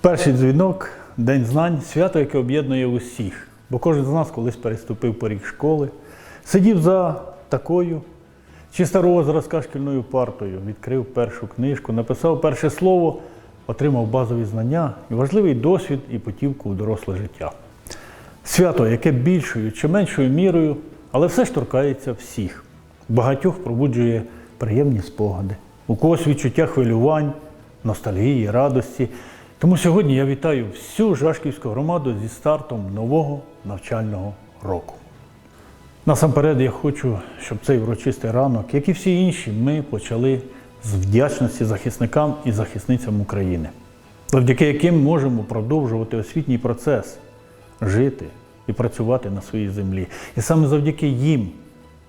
Перший дзвінок День знань свято, яке об'єднує усіх. Бо кожен з нас колись переступив поріг школи, сидів за такою чи старого зразка шкільною партою, відкрив першу книжку, написав перше слово, отримав базові знання і важливий досвід і путівку у доросле життя. Свято, яке більшою чи меншою мірою, але все ж торкається всіх. Багатьох пробуджує приємні спогади, у когось відчуття хвилювань, ностальгії, радості. Тому сьогодні я вітаю всю Жашківську громаду зі стартом нового навчального року. Насамперед я хочу, щоб цей урочистий ранок, як і всі інші, ми почали з вдячності захисникам і захисницям України, завдяки яким можемо продовжувати освітній процес, жити і працювати на своїй землі. І саме завдяки їм,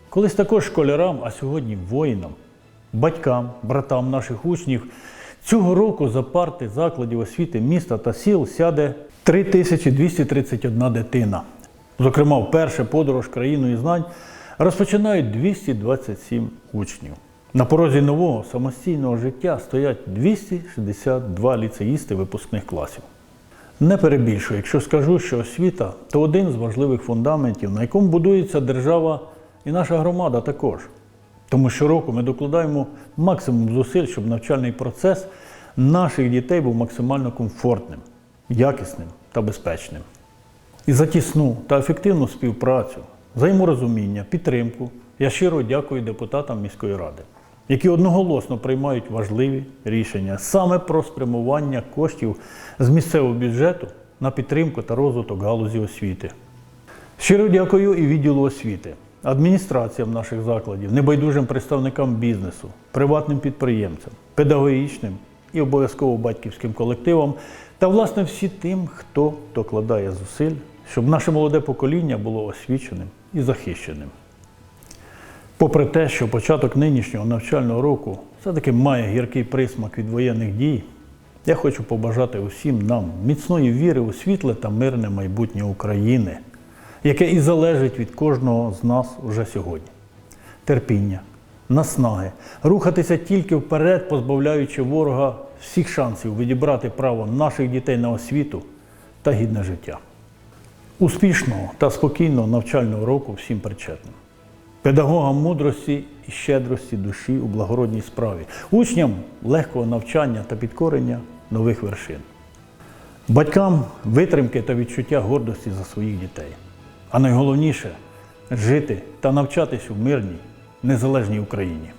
колись також школярам, а сьогодні воїнам, батькам, братам наших учнів, цього року за парти закладів освіти міста та сіл сяде 3231 дитина. Зокрема, вперше подорож країною знань розпочинають 227 учнів. На порозі нового самостійного життя стоять 262 ліцеїсти випускних класів. Не перебільшую, якщо скажу, що освіта то один з важливих фундаментів, на якому будується держава і наша громада також. Тому щороку ми докладаємо максимум зусиль, щоб навчальний процес наших дітей був максимально комфортним, якісним та безпечним. І за тісну та ефективну співпрацю, взаєморозуміння, підтримку я щиро дякую депутатам міської ради, які одноголосно приймають важливі рішення саме про спрямування коштів з місцевого бюджету на підтримку та розвиток галузі освіти. Щиро дякую і відділу освіти, адміністраціям наших закладів, небайдужим представникам бізнесу, приватним підприємцям, педагогічним і обов'язково батьківським колективам та, власне, всі тим, хто докладає зусиль, щоб наше молоде покоління було освіченим і захищеним. Попри те, що початок нинішнього навчального року все-таки має гіркий присмак від воєнних дій, я хочу побажати усім нам міцної віри у світле та мирне майбутнє України, яке і залежить від кожного з нас уже сьогодні. Терпіння, наснаги, рухатися тільки вперед, позбавляючи ворога всіх шансів відібрати право наших дітей на освіту та гідне життя. Успішного та спокійного навчального року всім причетним. Педагогам мудрості і щедрості душі у благородній справі, учням легкого навчання та підкорення нових вершин, батькам витримки та відчуття гордості за своїх дітей. А найголовніше жити та навчатись у мирній, незалежній Україні.